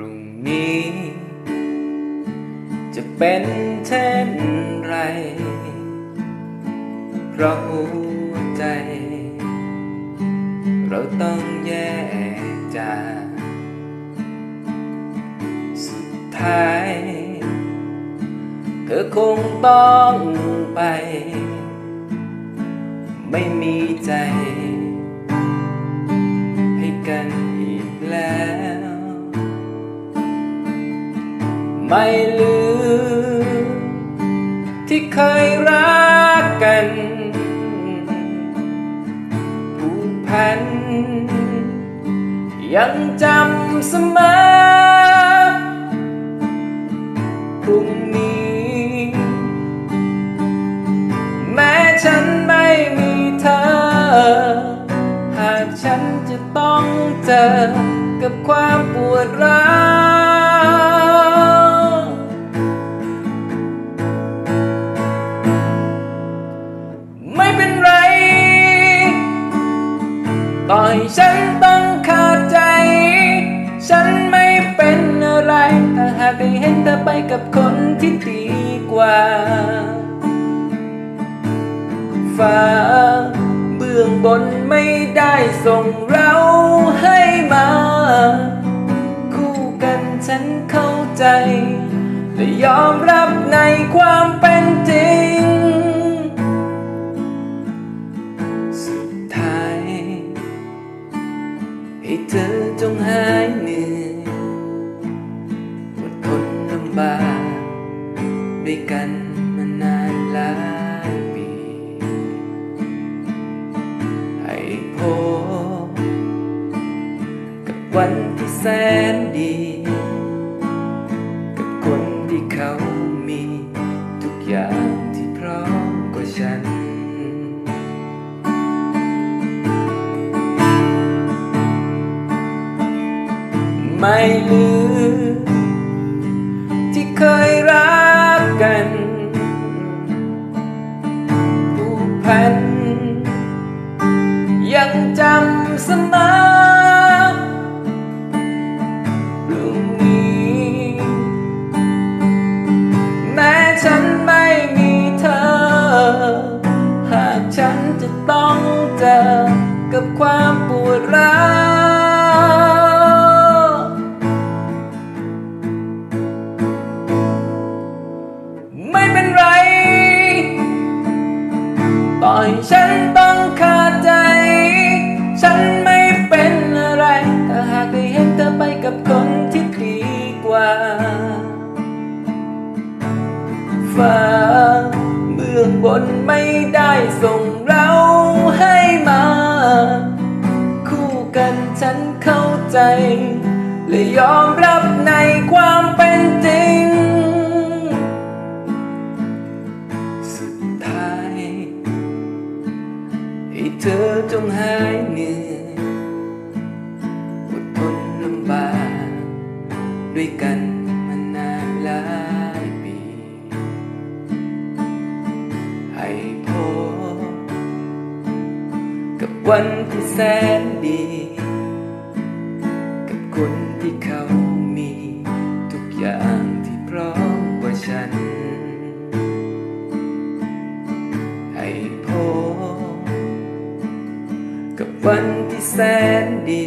รุ่งนี้ จะเป็นเช่นไร เพราะหัวใจ เราต้องแยกจากสุดท้าย เธอคงต้องไป ไม่มีใจ ไม่ลืม ที่เคยรักกันผูกพัน ยังจำเสมอพรุ่งนี้ แม้ฉันไม่มีเธอ หากฉันจะต้องเจอกับความปวดร้าว ต่อให้ฉันต้องขาดใจ ฉันไม่เป็นอะไร ถ้าหากได้เห็นเธอไปกับคนที่ดีกว่า ฟ้าเบื้องบนไม่ได้ส่งเราให้มา คู่กันฉันเข้าใจ และยอมรับในความเป็นจริง ด้วยกันมานานหลายปี ให้พบกับวันที่แสนดี กับคนที่เขามี ทุกอย่างที่พร้อมกว่าฉันไม่ลืมที่เคยรัก นจะต้องเจอกับความปวดร้าวไม่เป็นไร ต่อให้ฉันต้องขาดใจ ฉันไม่เป็นอะไร ถ้าหากได้เห็นเธอไปกับคนที่ดีกว่าฟ้าเบื้องบนไม่ได้ส่ง กันฉันเข้าใจ และยอมรับในความเป็นจริง สุดท้าย ให้เธอจงหายเหนื่อยอดทนลำบากด้วยกันมานานหลายปี ให้พบ วันที่แสนดี กับคนที่เขามี ทุกอย่างที่พร้อมกว่าฉัน ให้พบกับวันที่แสนดี